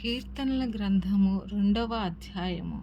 కీర్తనల గ్రంథము రెండవ అధ్యాయము.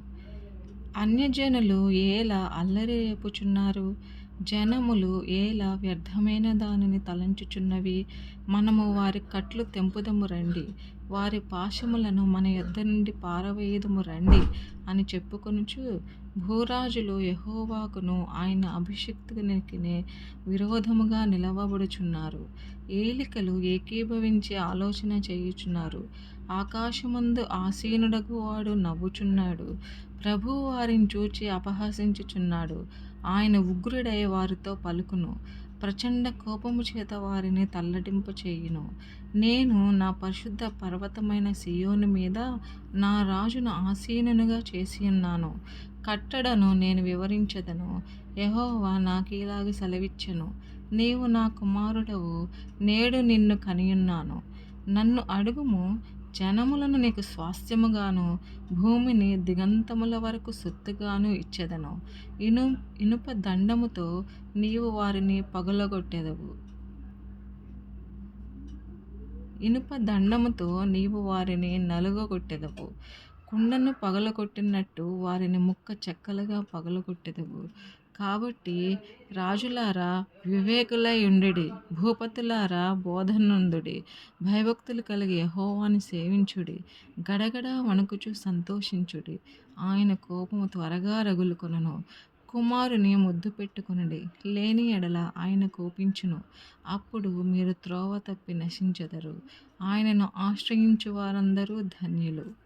అన్యజనులు ఎలా అల్లరి రేపుచున్నారు? జనములు ఏలా వ్యర్థమైన దానిని తలంచుచున్నవి? మనము వారి కట్లు తెంపుదము రండి. వారి పాశములను మన యొద్ద నుండి పారవేయదము రండి అని చెప్పుకొనుచు భూరాజులు యెహోవాకును ఆయన అభిషక్తునికినే విరోధముగా నిలవబడుచున్నారు. ఏలికలు ఏకీభవించి ఆలోచన చేయుచున్నారు. ఆకాశమందు ఆసీనుడగు వాడు నవ్వుచున్నాడు. ప్రభువు వారిని చూచి అపహసించుచున్నాడు. ఆయన ఉగ్రుడై వారితో పలుకును. ప్రచండ కోపము చేత వారిని తల్లడింప చేయును. నేను నా పరిశుద్ధ పర్వతమైన సియోను మీద నా రాజును ఆసీనునుగా చేసి ఉన్నాను. కట్టడను నేను వివరించదను. యహోవా నాకు ఇలాగ సెలవిచ్చెను. నీవు నా కుమారుడవు. నేడు నిన్ను కనియున్నాను. నన్ను అడుగుము. జనములను నీకు స్వాస్థ్యముగాను భూమిని దిగంతముల వరకు సొత్తుగాను ఇచ్చేదను. ఇను ఇనుప దండముతో నీవు వారిని పగులగొట్టెదవు. ఇనుప దండముతో నీవు వారిని నలుగగొట్టెదవు. కుండను పగలగొట్టినట్టు వారిని ముక్క చెక్కలుగా పగలగొట్టెదవు. కాబట్టి రాజులారా వివేకులై ఉండుడి భూపతులారా బోధనందుడి భయభక్తులు కలిగి యహోవాని సేవించుడి గడగడ వణుకుచు సంతోషించుడి. ఆయన కోపము త్వరగా రగులుకొనను. కుమారుని ముద్దు పెట్టుకునడి. లేని ఎడల ఆయన కోపించును. అప్పుడు మీరు త్రోవ తప్పి నశించెదరు. ఆయనను ఆశ్రయించు వారందరూ ధన్యులు.